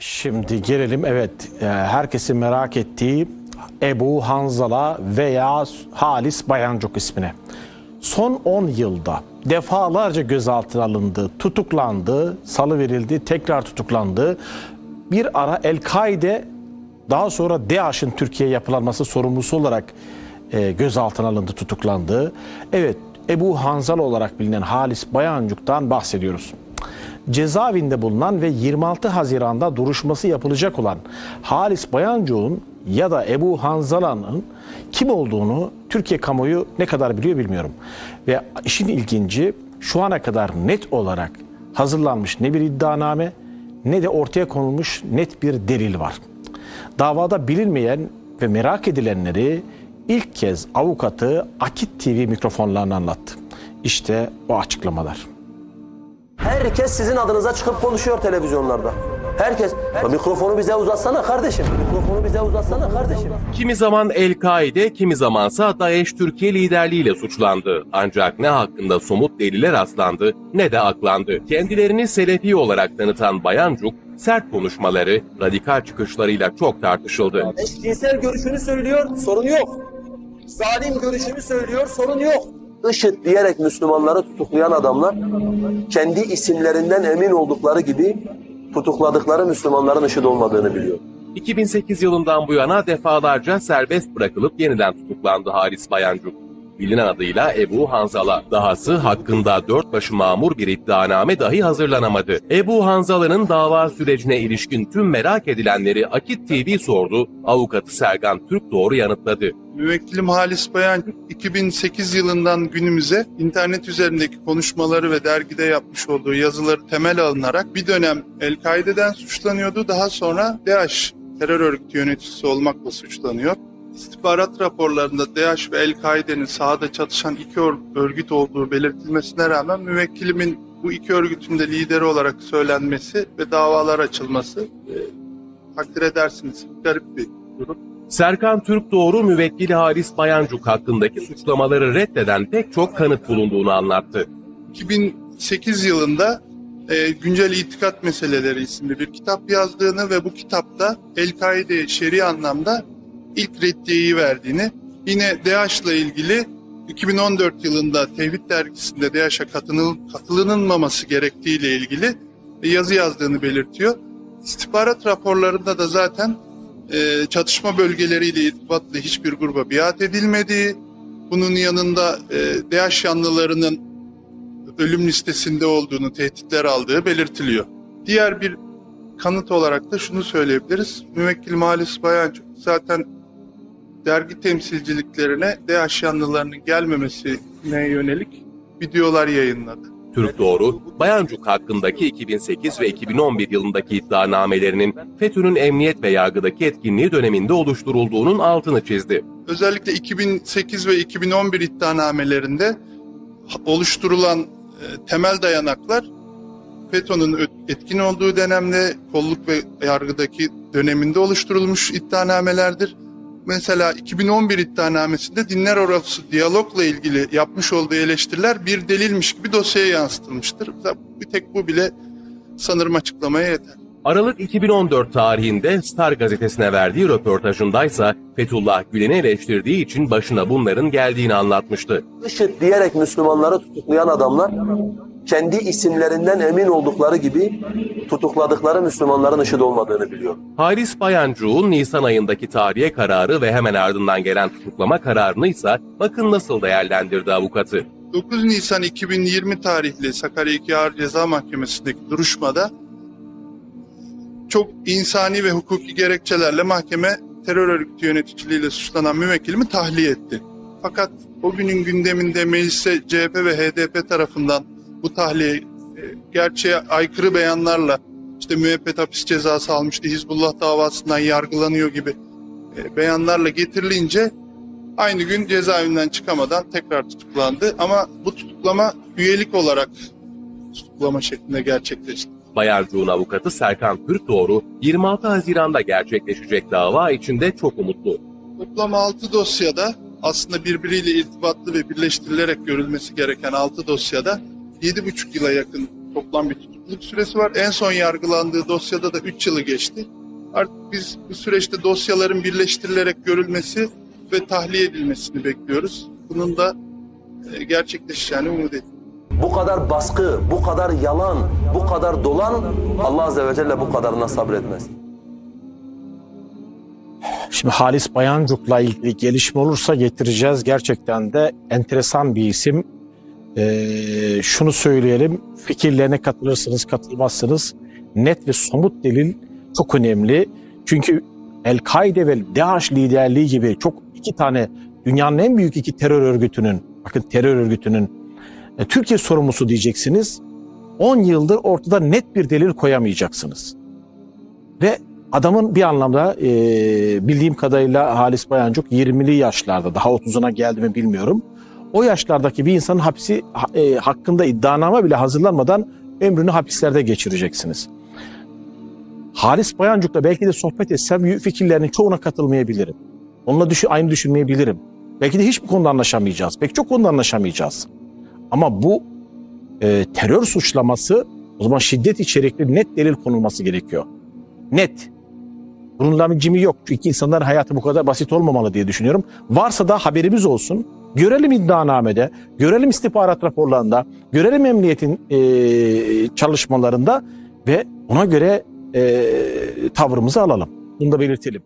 Şimdi gelelim evet e, herkesin merak ettiği Ebu Hanzala veya Halis Bayancuk ismine. Son 10 yılda defalarca gözaltına alındı, tutuklandı, salı verildi, tekrar tutuklandı. Bir ara El-Kaide daha sonra DAEŞ'in Türkiye'ye yapılanması sorumlusu olarak e, gözaltına alındı, tutuklandı. Evet Ebu Hanzala olarak bilinen Halis Bayancuk'tan bahsediyoruz cezaevinde bulunan ve 26 Haziran'da duruşması yapılacak olan Halis Bayancıoğlu'nun ya da Ebu Hanzala'nın kim olduğunu Türkiye kamuoyu ne kadar biliyor bilmiyorum. Ve işin ilginci şu ana kadar net olarak hazırlanmış ne bir iddianame ne de ortaya konulmuş net bir delil var. Davada bilinmeyen ve merak edilenleri ilk kez avukatı Akit TV mikrofonlarına anlattı. İşte o açıklamalar. Herkes sizin adınıza çıkıp konuşuyor televizyonlarda. Herkes. Ya mikrofonu bize uzatsana kardeşim. Mikrofonu bize uzatsana kardeşim. Kimi zaman El-Kaide, kimi zamansa DAEŞ Türkiye liderliğiyle suçlandı. Ancak ne hakkında somut deliller rastlandı ne de aklandı. Kendilerini Selefi olarak tanıtan Bayancuk, sert konuşmaları, radikal çıkışlarıyla çok tartışıldı. Eşcinsel görüşünü söylüyor, sorun yok. Zalim görüşünü söylüyor, sorun yok. IŞİD diyerek Müslümanları tutuklayan adamlar kendi isimlerinden emin oldukları gibi tutukladıkları Müslümanların IŞİD olmadığını biliyor. 2008 yılından bu yana defalarca serbest bırakılıp yeniden tutuklandı Halis Bayancuk. Bilinen adıyla Ebu Hanzala. Dahası hakkında dört başı mamur bir iddianame dahi hazırlanamadı. Ebu Hanzala'nın dava sürecine ilişkin tüm merak edilenleri Akit TV sordu, avukatı Sergan Türk doğru yanıtladı. Müvekkilim Halis Bayancı 2008 yılından günümüze internet üzerindeki konuşmaları ve dergide yapmış olduğu yazıları temel alınarak bir dönem El-Kaide'den suçlanıyordu. Daha sonra DAEŞ terör örgütü yöneticisi olmakla suçlanıyor. İstihbarat raporlarında DAEŞ ve El-Kaide'nin sahada çatışan iki ör- örgüt olduğu belirtilmesine rağmen müvekkilimin bu iki örgütün de lideri olarak söylenmesi ve davalar açılması e, takdir edersiniz garip bir durum. Serkan Türk Doğru müvekkili Halis Bayancuk hakkındaki suçlamaları reddeden pek çok kanıt bulunduğunu anlattı. 2008 yılında e, Güncel İtikat Meseleleri isimli bir kitap yazdığını ve bu kitapta El-Kaide'ye şer'i anlamda ilk reddiyeyi verdiğini, yine DAEŞ'la ilgili 2014 yılında Tevhid dergisinde DAEŞ'e katınıl, katılınılmaması gerektiğiyle ilgili yazı yazdığını belirtiyor. İstihbarat raporlarında da zaten e, çatışma bölgeleriyle irtibatlı hiçbir gruba biat edilmediği, bunun yanında e, DAEŞ yanlılarının ölüm listesinde olduğunu, tehditler aldığı belirtiliyor. Diğer bir kanıt olarak da şunu söyleyebiliriz. Müvekkil Malis Bayancı zaten dergi temsilciliklerine DAEŞ yanlılarının gelmemesine yönelik videolar yayınladı. Türk Doğru, Bayancuk hakkındaki 2008 ve 2011 yılındaki iddianamelerinin FETÖ'nün emniyet ve yargıdaki etkinliği döneminde oluşturulduğunun altını çizdi. Özellikle 2008 ve 2011 iddianamelerinde oluşturulan e, temel dayanaklar FETÖ'nün etkin olduğu dönemde kolluk ve yargıdaki döneminde oluşturulmuş iddianamelerdir. Mesela 2011 iddianamesinde dinler arası diyalogla ilgili yapmış olduğu eleştiriler bir delilmiş gibi dosyaya yansıtılmıştır. Bir tek bu bile sanırım açıklamaya yeter. Aralık 2014 tarihinde Star gazetesine verdiği röportajındaysa Fethullah Gülen'i eleştirdiği için başına bunların geldiğini anlatmıştı. IŞİD diyerek Müslümanları tutuklayan adamlar kendi isimlerinden emin oldukları gibi tutukladıkları Müslümanların IŞİD olmadığını biliyor. Halis Bayancıoğlu'nun Nisan ayındaki tahliye kararı ve hemen ardından gelen tutuklama kararını ise bakın nasıl değerlendirdi avukatı. 9 Nisan 2020 tarihli Sakarya 2 Ağır Ceza Mahkemesi'ndeki duruşmada çok insani ve hukuki gerekçelerle mahkeme terör örgütü yöneticiliğiyle suçlanan müvekkilimi tahliye etti. Fakat o günün gündeminde meclise CHP ve HDP tarafından bu tahliye gerçeğe aykırı beyanlarla işte müebbet hapis cezası almıştı, Hizbullah davasından yargılanıyor gibi e, beyanlarla getirilince Aynı gün cezaevinden çıkamadan tekrar tutuklandı ama bu tutuklama üyelik olarak tutuklama şeklinde gerçekleşti. Bayancıoğlu'nun avukatı Serkan Türkdoğru 26 Haziran'da gerçekleşecek dava içinde çok umutlu. Toplam 6 dosyada aslında birbiriyle irtibatlı ve birleştirilerek görülmesi gereken 6 dosyada 7,5 yıla yakın toplam bir yargılanmazlık süresi var. En son yargılandığı dosyada da 3 yılı geçti. Artık biz bu süreçte dosyaların birleştirilerek görülmesi ve tahliye edilmesini bekliyoruz. Bunun da e, gerçekleşeceğini umut ediyoruz. Bu kadar baskı, bu kadar yalan, bu kadar dolan Allah Azze ve Celle bu kadarına sabretmez. Şimdi Halis Bayancuk'la ilgili gelişme olursa getireceğiz. Gerçekten de enteresan bir isim. Ee, şunu söyleyelim, fikirlerine katılırsınız, katılmazsınız. Net ve somut delil çok önemli. Çünkü El-Kaide ve DAEŞ liderliği gibi çok iki tane dünyanın en büyük iki terör örgütünün, bakın terör örgütünün e, Türkiye sorumlusu diyeceksiniz. 10 yıldır ortada net bir delil koyamayacaksınız. Ve adamın bir anlamda e, bildiğim kadarıyla Halis Bayancuk 20'li yaşlarda daha 30'una geldi mi bilmiyorum. O yaşlardaki bir insanın hapsi ha- e, hakkında iddianame bile hazırlanmadan ömrünü hapislerde geçireceksiniz. Halis Bayancuk'la belki de sohbet etsem fikirlerinin çoğuna katılmayabilirim. Onunla düşün, aynı düşünmeyebilirim. Belki de hiçbir konuda anlaşamayacağız. Pek çok konuda anlaşamayacağız. Ama bu e, terör suçlaması o zaman şiddet içerikli net delil konulması gerekiyor. Net. Bunun lamicimi yok. Çünkü insanların hayatı bu kadar basit olmamalı diye düşünüyorum. Varsa da haberimiz olsun. Görelim iddianamede, görelim istihbarat raporlarında, görelim emniyetin e, çalışmalarında ve ona göre e, tavrımızı alalım. Bunu da belirtelim.